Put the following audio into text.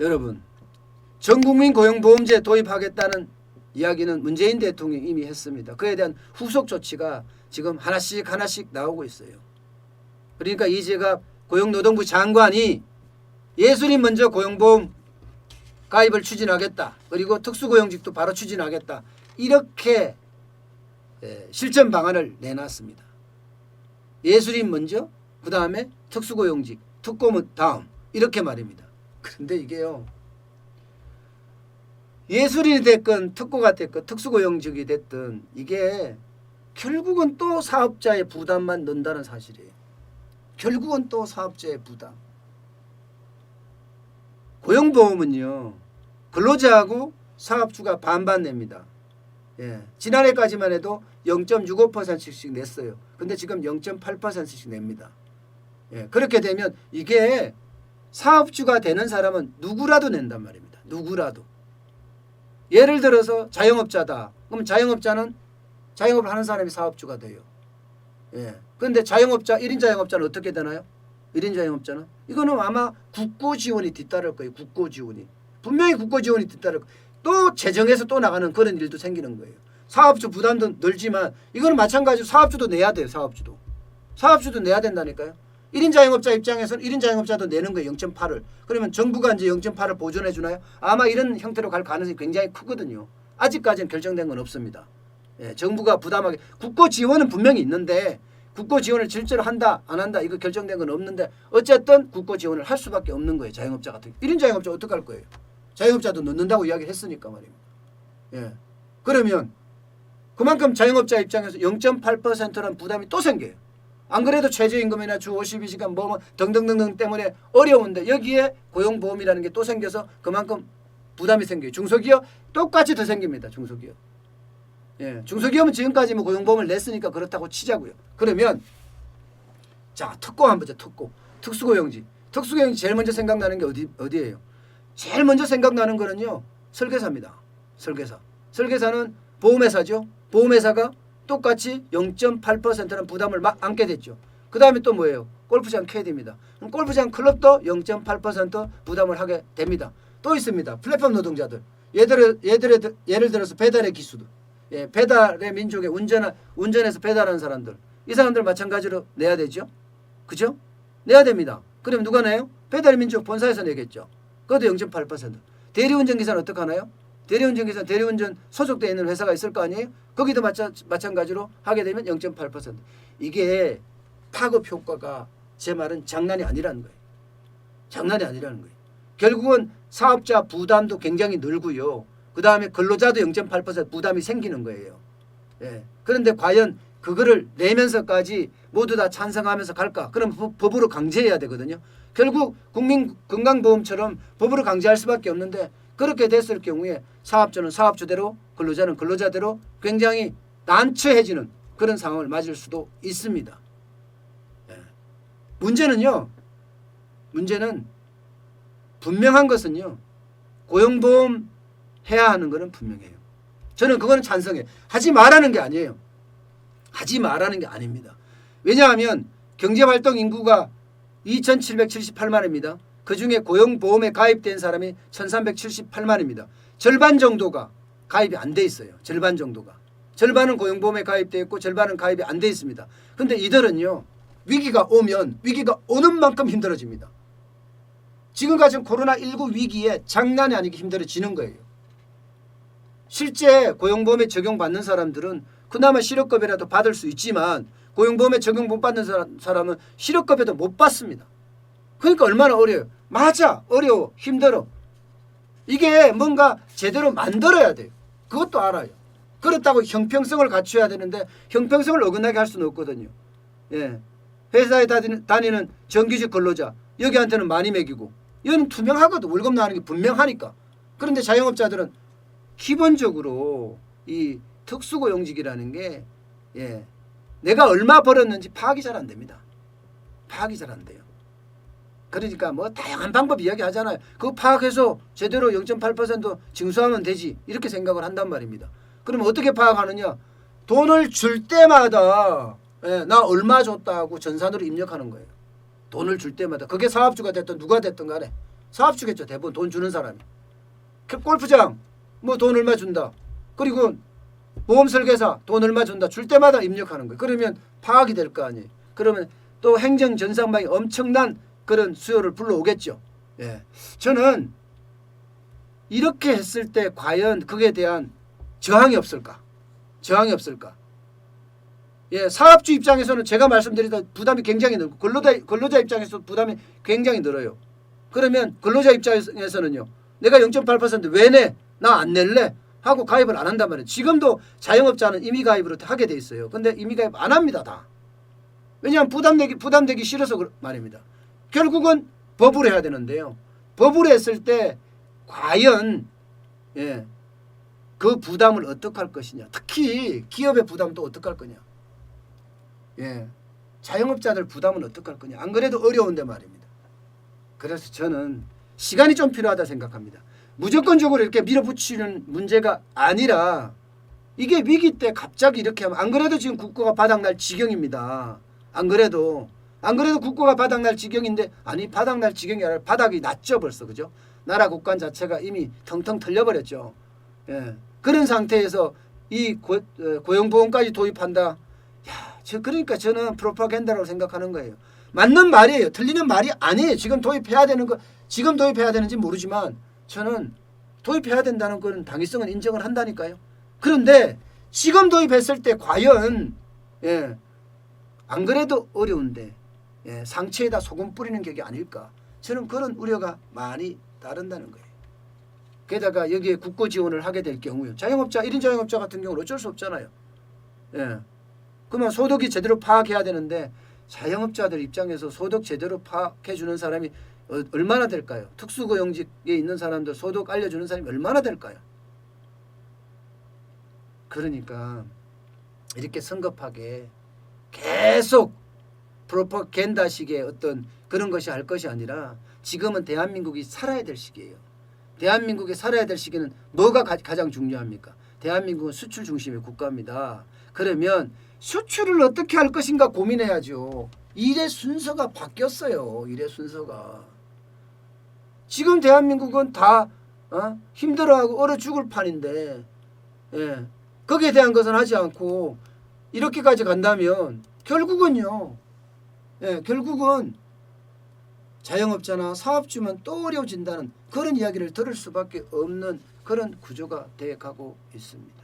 여러분 전국민 고용보험제 도입하겠다는 이야기는 문재인 대통령이 이미 했습니다. 그에 대한 후속 조치가 지금 하나씩 하나씩 나오고 있어요. 그러니까 이제가 고용노동부 장관이 예술이 먼저 고용보험 가입을 추진하겠다. 그리고 특수고용직도 바로 추진하겠다. 이렇게 예, 실전 방안을 내놨습니다. 예술인 먼저, 그 다음에 특수고용직, 특고문 다음 이렇게 말입니다. 그런데 이게요. 예술인이 됐건 특고가 됐건 특수고용직이 됐든 이게 결국은 또 사업자의 부담만 넣는다는 사실이에요. 결국은 또 사업자의 부담. 고용보험은요. 근로자하고 사업주가 반반 냅니다. 예. 지난해까지만 해도 0.65%씩 냈어요. 근데 지금 0.8%씩 냅니다. 예. 그렇게 되면 이게 사업주가 되는 사람은 누구라도 낸단 말입니다. 누구라도. 예를 들어서 자영업자다. 그럼 자영업자는 자영업을 하는 사람이 사업주가 돼요. 예. 그런데 자영업자 1인 자영업자는 어떻게 되나요? 1인 자영업자는 이거는 아마 국고 지원이 뒤따를 거예요. 국고 지원이. 분명히 국고 지원이 뒤따를 거예요. 또 재정에서 또 나가는 그런 일도 생기는 거예요. 사업주 부담도 늘지만 이거는 마찬가지로 사업주도 내야 돼요. 사업주도. 사업주도 내야 된다니까요. 1인 자영업자 입장에서는 1인 자영업자도 내는 거예요. 0.8을. 그러면 정부가 이제 0.8을 보존해 주나요? 아마 이런 형태로 갈 가능성이 굉장히 크거든요. 아직까지는 결정된 건 없습니다. 예, 정부가 부담하게 국고 지원은 분명히 있는데 국고 지원을 실제로 한다 안 한다 이거 결정된 건 없는데 어쨌든 국고 지원을 할 수밖에 없는 거예요. 자영업자 같은 1인 자영업자 어떻게 할 거예요? 자영업자도 넣는다고 이야기를 했으니까 말입니다. 예. 그러면 그만큼 자영업자 입장에서 0.8%는 부담이 또 생겨요. 안 그래도 최저임금이나 주 52시간 뭐, 뭐 등등등등 때문에 어려운데 여기에 고용보험이라는 게 또 생겨서 그만큼 부담이 생겨요. 중소기업 똑같이 더 생깁니다. 중소기업. 예, 중소기업은 지금까지 뭐 고용보험을 냈으니까 그렇다고 치자고요. 그러면 자 특고 한번 보자. 특고 특수고용직 특수고용직 제일 먼저 생각나는 게 어디 어디예요? 제일 먼저 생각나는 거는요 설계사입니다. 설계사. 설계사는 보험회사죠. 보험회사가 똑같이 0.8%는 부담을 막 안게 됐죠. 그 다음에 또 뭐예요? 골프장 캐디입니다. 골프장 클럽도 0.8% 부담을 하게 됩니다. 또 있습니다. 플랫폼 노동자들. 예를, 예를, 예를 들어서 배달의 기수들. 예, 배달의 민족의 운전, 운전해서 배달하는 사람들. 이 사람들 마찬가지로 내야 되죠. 그죠? 내야 됩니다. 그럼 누가 내요? 배달의 민족 본사에서 내겠죠. 그것도 0.8%. 대리운전기사는 어떻게 하나요? 대리운전기사 대리운전 소속되어 있는 회사가 있을 거 아니에요? 거기도 마찬, 마찬가지로 하게 되면 0.8%. 이게 파급 효과가 제 말은 장난이 아니라는 거예요. 장난이 아니라는 거예요. 결국은 사업자 부담도 굉장히 늘고요. 그 다음에 근로자도 0.8% 부담이 생기는 거예요. 예. 그런데 과연 그거를 내면서까지 모두 다 찬성하면서 갈까? 그럼 법- 법으로 강제해야 되거든요. 결국 국민 건강보험처럼 법으로 강제할 수밖에 없는데 그렇게 됐을 경우에 사업주는 사업주대로 근로자는 근로자대로 굉장히 난처해지는 그런 상황을 맞을 수도 있습니다. 예. 문제는요. 문제는 분명한 것은요. 고용보험 해야 하는 것은 분명해요. 저는 그거는 찬성해요. 하지 말라는 게 아니에요. 하지 말라는 게 아닙니다. 왜냐하면 경제활동 인구가 2,778만입니다. 그 중에 고용보험에 가입된 사람이 1,378만입니다. 절반 정도가 가입이 안 돼 있어요. 절반 정도가. 절반은 고용보험에 가입돼 있고 절반은 가입이 안 돼 있습니다. 근데 이들은요. 위기가 오면 위기가 오는 만큼 힘들어집니다. 지금까지 코로나19 위기에 장난이 아니게 힘들어지는 거예요. 실제 고용보험에 적용받는 사람들은 그나마 실업급여라도 받을 수 있지만 고용보험에 적용 못 받는 사람, 사람은 실업급여도 못 받습니다. 그러니까 얼마나 어려워요. 맞아. 어려워. 힘들어. 이게 뭔가 제대로 만들어야 돼요. 그것도 알아요. 그렇다고 형평성을 갖춰야 되는데 형평성을 어긋나게 할 수는 없거든요. 예. 회사에 다니는, 정규직 근로자 여기한테는 많이 매기고 이건 투명하거든. 월급 나가는 게 분명하니까. 그런데 자영업자들은 기본적으로 이 특수고용직이라는 게 예. 내가 얼마 벌었는지 파악이 잘 안 됩니다. 파악이 잘 안 돼요. 그러니까 뭐 다양한 방법 이야기하잖아요. 그거 파악해서 제대로 0.8% 징수하면 되지 이렇게 생각을 한단 말입니다. 그러면 어떻게 파악하느냐? 돈을 줄 때마다 예, 나 얼마 줬다고 전산으로 입력하는 거예요. 돈을 줄 때마다 그게 사업주가 됐든 누가 됐든 간에 사업주겠죠. 대부분 돈 주는 사람이. 그 골프장 뭐 돈 얼마 준다. 그리고 보험 설계사 돈 얼마 준다. 줄 때마다 입력하는 거예요. 그러면 파악이 될 거 아니에요. 그러면 또 행정 전산망이 엄청난 그런 수요를 불러오겠죠. 예. 저는 이렇게 했을 때 과연 그에 대한 저항이 없을까? 저항이 없을까? 예, 사업주 입장에서는 제가 말씀드리던 부담이 굉장히 늘고 근로자 근로자 입장에서 부담이 굉장히 늘어요. 그러면 근로자 입장에서는요. 내가 0.8%왜 내? 나 안 낼래? 하고 가입을 안 한단 말이에요. 지금도 자영업자는 임의 가입으로 하게 돼 있어요. 근데 임의 가입 안 합니다, 다. 왜냐하면 부담되기 부담되기 싫어서 그 말입니다. 결국은 법으로 해야 되는데요. 법으로 했을 때 과연 예, 그 부담을 어떻게 할 것이냐. 특히 기업의 부담도 어떻게 할 거냐. 예, 자영업자들 부담은 어떻게 할 거냐. 안 그래도 어려운데 말입니다. 그래서 저는 시간이 좀 필요하다 생각합니다. 무조건적으로 이렇게 밀어붙이는 문제가 아니라 이게 위기 때 갑자기 이렇게 하면 안 그래도 지금 국고가 바닥날 지경입니다. 안 그래도 안 그래도 국고가 바닥날 지경인데 아니 바닥날 지경이 아니라 바닥이 났죠 벌써 그죠? 나라 국간 자체가 이미 텅텅 털려버렸죠. 예. 그런 상태에서 이 고, 어, 고용보험까지 도입한다. 야, 저 그러니까 저는 프로파간다라고 생각하는 거예요. 맞는 말이에요. 틀리는 말이 아니에요. 지금 도입해야 되는 거 지금 도입해야 되는지 모르지만 저는 도입해야 된다는 거는 당위성은 인정을 한다니까요. 그런데 지금 도입했을 때 과연 예, 안 그래도 어려운데 예, 상처에다 소금 뿌리는 격이 아닐까. 저는 그런 우려가 많이 따른다는 거예요. 게다가 여기에 국고 지원을 하게 될 경우요. 자영업자 1인 자영업자 같은 경우는 어쩔 수 없잖아요. 예. 그러면 소득이 제대로 파악해야 되는데 자영업자들 입장에서 소득 제대로 파악해 주는 사람이 어, 얼마나 될까요? 특수고용직에 있는 사람들 소득 알려주는 사람이 얼마나 될까요? 그러니까 이렇게 성급하게 계속 프로파간다식의 어떤 그런 것이 할 것이 아니라 지금은 대한민국이 살아야 될 시기예요. 대한민국이 살아야 될 시기는 뭐가 가, 가장 중요합니까? 대한민국은 수출 중심의 국가입니다. 그러면 수출을 어떻게 할 것인가 고민해야죠. 일의 순서가 바뀌었어요. 일의 순서가. 지금 대한민국은 다 어? 힘들어하고 얼어 죽을 판인데 예. 거기에 대한 것은 하지 않고 이렇게까지 간다면 결국은요. 예, 결국은 자영업자나 사업주만 또 어려워진다는 그런 이야기를 들을 수밖에 없는 그런 구조가 돼 가고 있습니다.